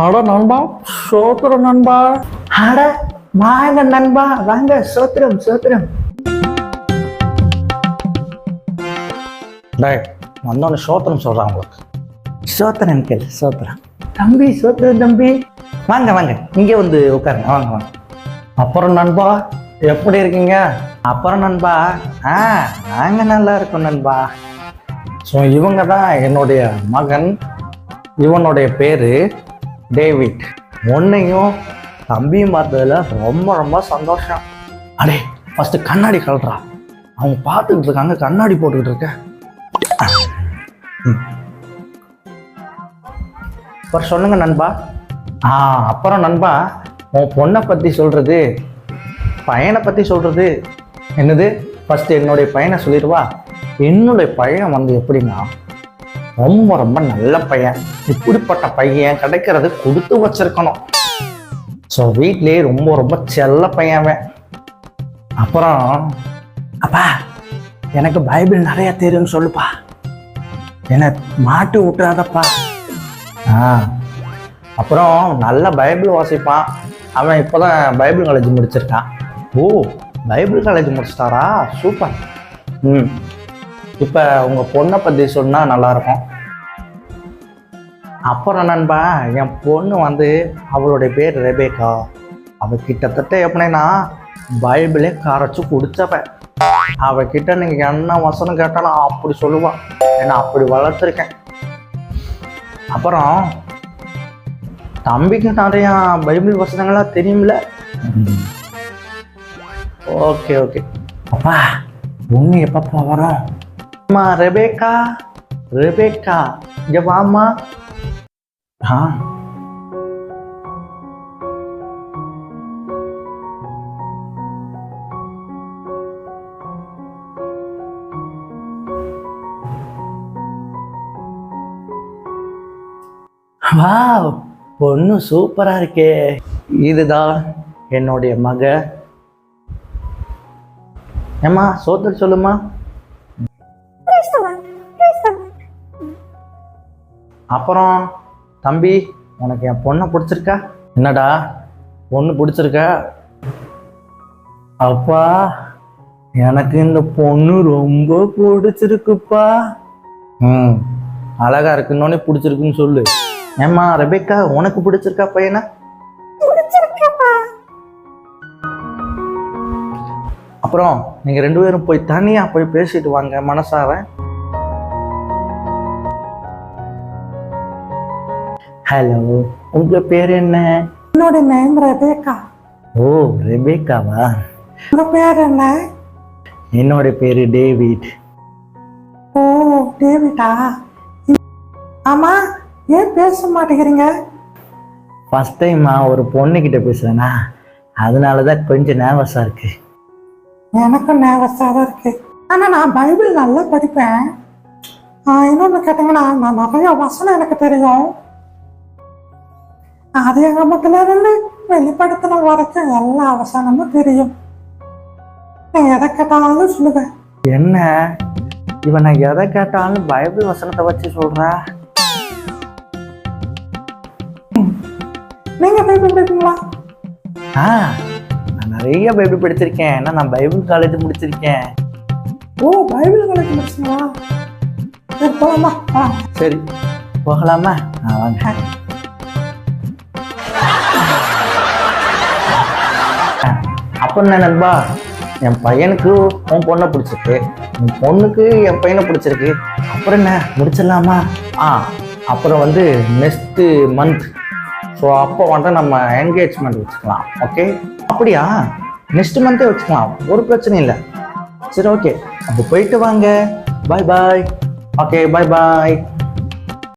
அட நண்பா சோத்துற நண்பா. அட வாங்க நண்பா வாங்க சோத்திரம் சோத்திரம். டேய் வந்தோடனே சோத்திரம் சொல்கிறான் உங்களுக்கு. சோத்திரம் கேள் சோத்திரம். தம்பி சோத்திரம் தம்பி. வாங்க வாங்க இங்கே வந்து உட்காருங்க வாங்க வாங்க. அப்புறம் நண்பா எப்படி இருக்கீங்க? அப்புறம் நண்பா ஆ நாங்க நல்லா இருக்கோம் நண்பா. ஸோ இவங்க தான் என்னுடைய மகன். இவனுடைய பேர் டேவிட் உன்னையும் தம்பியும் பார்த்ததுல ரொம்ப ரொம்ப சந்தோஷம். அடே ஃபஸ்ட்டு கண்ணாடி கழட்டுறா. அவங்க பார்த்துக்கிட்டு இருக்காங்க கண்ணாடி போட்டுக்கிட்டு இருக்க. அப்புறம் சொல்லுங்க நண்பா. ஆ அப்புறம் நண்பா உன் பொண்ணை பற்றி சொல்கிறது பையனை பற்றி சொல்கிறது என்னது? ஃபஸ்ட்டு என்னுடைய பையனை சொல்லிடுவா என்னுடைய பையன் வந்து எப்படின்னா ரொம்ப ரொம்ப நல்ல பையன். இப்படிப்பட்ட பையன் கிடைக்கிறது கொடுத்து வச்சிருக்கணும். ஸோ வீட்லேயே ரொம்ப ரொம்ப செல்ல பையன் அவன். அப்புறம் அப்பா எனக்கு பைபிள் நிறைய தெரியும்னு சொல்லுப்பா. என்னை மாட்டு விட்டுறாதப்பா. ஆ. அப்புறம் நல்ல பைபிள் வாசிப்பான். அவன் இப்போ தான் பைபிள் காலேஜ் முடிச்சிருக்கான். ஓ பைபிள் காலேஜ் முடிச்சிட்டாரா? சூப்பர். ம். இப்போ உங்கள் பொண்ணை பற்றி சொன்னால் நல்லாயிருக்கும். அப்புறம் நண்பா என் பொண்ணு வந்து அவளுடைய பேர் ரெபேக்கா. அவள் கிட்டத்தட்ட எப்படின்னா பைபிளே கரைச்சி குடிச்சவ. அவகிட்ட நீங்கள் என்ன வசனம் கேட்டாலும் அப்படி சொல்லுவான் ஏன்னா அப்படி வளர்த்துருக்கேன். அப்புறம் தம்பிக்கு நிறையா பைபிள் வசனங்களாக தெரியும்ல? Okay okay. அப்பா உண்மை எப்பப்பா வரும்? அம்மா ரெபேக்கா ரெபேக்கா இங்க வாம்மா. ஆ. வாவ் பொண்ணு சூப்பராக இருக்கே. இதுதான் என்னுடைய மக. ஏம்மா சோத்தர் சொல்லுமா அப்புறம் தம்பி உனக்கு என் பொண்ணை பிடிச்சிருக்கா? என்னடா பொண்ணு பிடிச்சிருக்கா? அப்பா எனக்கு இந்த பொண்ணு ரொம்ப பிடிச்சிருக்குப்பா. ம் அழகா இருக்குன்னொன்னே பிடிச்சிருக்குன்னு சொல்லு. ஏம்மா ரெபேக்கா உனக்கு பிடிச்சிருக்கா பையனா? அப்புறம் நீங்க ரெண்டு பேரும் போய் தனியா போய் பேசிட்டு வாங்க மனசார. ஹலோ உங்க பேர் என்ன? என்னோட நேம் ரெபேக்கா ஓ ரெபேக்காவா உங்க பேர் என்ன? என்னோட பேரு டேவிட். ஓ டேவிட்டா? ஆமா ஏன் பேச மாட்டேங்கிறீங்க? ஃபர்ஸ்ட் டைமா ஒரு பொண்ணுகிட்ட பேசுறேனா? அதனால தான் கொஞ்சம் நேர்வஸா இருக்கு. எனக்கும் நேவஸாக தான் இருக்கு. ஆனா நான் பைபிள் நல்லா படிப்பேன். ஆ, இன்னொன்னு கேட்டீங்கன்னா நான் நிறைய வசனம் எனக்கு தெரியும். இருந்து வெளிப்படுத்தின வரைக்கும் எல்லா வசனமும் தெரியும். எதை கேட்டாலும் சொல்லுவேன் என்ன? இவன் எதை கேட்டாலும் பைபிள் வசனத்தை வச்சு சொல்றா? நீங்க பைபிள் படிப்பீங்களா? ஆ நான் நிறைய பைபிள் படிச்சிருக்கேன். ஏன்னா நான் பைபிள் காலேஜ் முடிச்சிருக்கேன். ஓ பைபிள் காலேஜ் முடிச்சீங்களா? சரி போலாமா? ஆ. சரி போகலாமா? ஆ வாங்க. அப்போ நண்பா. என் பையனுக்கு உன் பொண்ணை பிடிச்சிருக்கு. உன் பொண்ணுக்கு என் பையனை பிடிச்சிருக்கு. அப்புறம் என்ன? முடிச்சிடலாமா? ஆ அப்புறம் வந்து நெக்ஸ்ட்டு மந்த் ஸோ அப்போ வந்து நம்ம என்கேஜ்மெண்ட் வச்சுக்கலாம். ஓகே அப்படியா? நெக்ஸ்ட் மந்த்தே வச்சுக்கலாம். ஒரு பிரச்சனையும் இல்லை. சரி ஓகே அப்போ போயிட்டு வாங்க. பாய் பாய் ஓகே பாய் பாய்